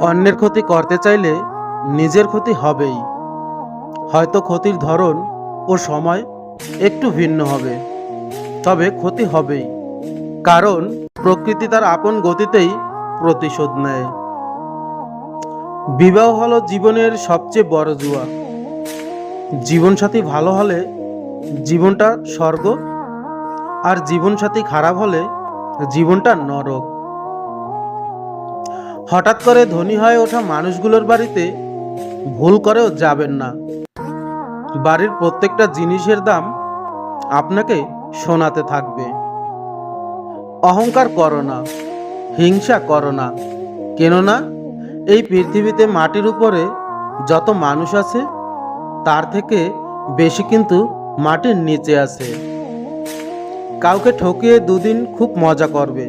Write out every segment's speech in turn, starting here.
অন্যের ক্ষতি করতে চাইলে নিজের ক্ষতি হবেই। হয়তো ক্ষতির ধরন ও সময় একটু ভিন্ন হবে, তবে ক্ষতি হবেই। কারণ প্রকৃতি তার আপন গতিতেই প্রতিশোধ নেয়। বিবাহ হলো জীবনের সবচেয়ে বড় জুয়া। জীবনসাথী ভালো হলে জীবনটা স্বর্গ, আর জীবনসাথী খারাপ হলে জীবনটা নরক। হঠাৎ করে ধনী হয়ে ওঠা মানুষগুলোর বাড়িতে ভুল করেও যাবেন না। বাড়ির প্রত্যেকটা জিনিসের দাম আপনাকে শোনাতে থাকবে। অহংকার করো না, হিংসা করো না, কেননা এই পৃথিবীতে মাটির উপরে যত মানুষ আছে, তার থেকে বেশি কিন্তু মাটির নিচে আছে। কাউকে ঠকিয়ে দুদিন খুব মজা করবে,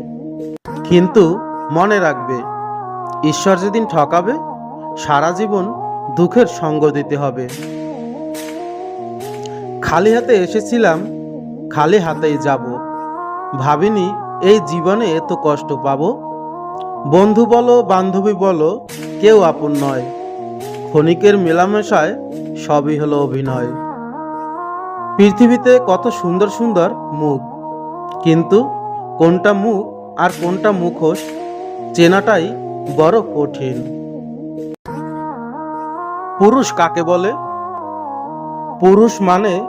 কিন্তু মনে রাখবে ঈশ্বর যেদিন ঠকাবে, সারা জীবন দুঃখের সঙ্গ দিতে হবে। খালি হাতে এসেছিলাম, খালি হাতেই যাব। ভাবিনি, এই জীবনে এত কষ্ট পাব? বন্ধু বলো, বান্ধবী বলো, কেউ আপন নয়। ক্ষণিকের মেলামেশায় সবই হলো অভিনয়। পৃথিবীতে কত সুন্দর সুন্দর মুখ। কিন্তু কোনটা মুখ আর কোনটা মুখোশ, চেনাটাই বড় কঠিন। পুরুষ কাকে বলে? পুরুষ মানে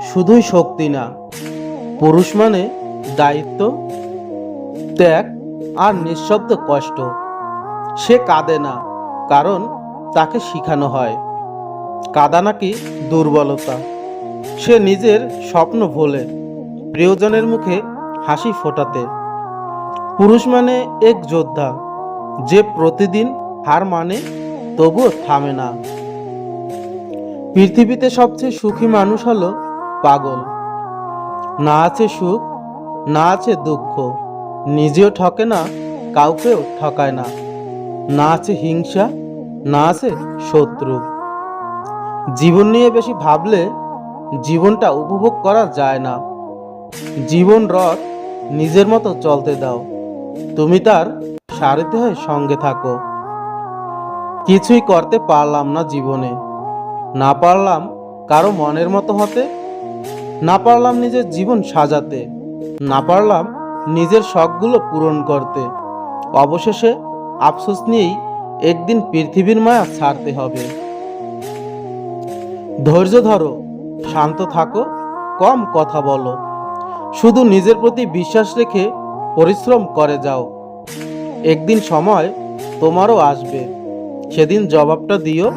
শুধুই শক্তি না। পুরুষ মানে দায়িত্ব, ত্যাগ আর নিঃশব্দ কষ্ট। সে কাঁদে না, কারণ তাকে শিখানো হয়। কাদা নাকি দুর্বলতা। সে নিজের স্বপ্ন ভোলে, প্রিয়জনের মুখে হাসি ফোটাতে। পুরুষ মানে এক যোদ্ধা। যে প্রতিদিন হার মানে তবুও থামে না। পৃথিবীতে সবচেয়ে সুখী মানুষ হলো পাগল। না আছে সুখ, না আছে দুঃখ, নিজেও ঠকে না, কাউকেও ঠকায় না। না আছে হিংসা, না আছে শত্রু। জীবন নিয়ে বেশি ভাবলে জীবনটা উপভোগ করা যায় না। জীবন রথ নিজের মতো চলতে দাও। তুমি তার সারিতে হয়ে, সঙ্গে থাকো। কিছুই করতে পারলাম না জীবনে। না পারলাম কারও মনের মতো হতে, না পারলাম নিজের জীবন সাজাতে, না পারলাম নিজের শখগুলো পূরণ করতে। অবশেষে আফসোস নিয়েই একদিন পৃথিবীর মায়া ছাড়তে হবে। ধৈর্য ধরো, শান্ত থাকো, কম কথা বলো। শুধু নিজের প্রতি বিশ্বাস রেখে পরিশ্রম করে যাও। একদিন সময় তোমারও আসবে। সেদিন জবাবটা দিও,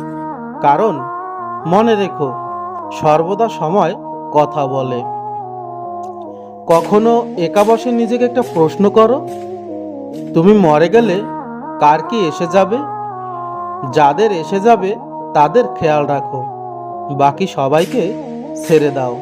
কারণ মনে রেখো, সর্বদা সময় কথা বলে। কখনো একা বসে নিজেকে একটা প্রশ্ন করো, তুমি মরে গেলে কার কি এসে যাবে? যাদের এসে যাবে, তাদের খেয়াল রাখো, বাকি সবাইকে ছেড়ে দাও।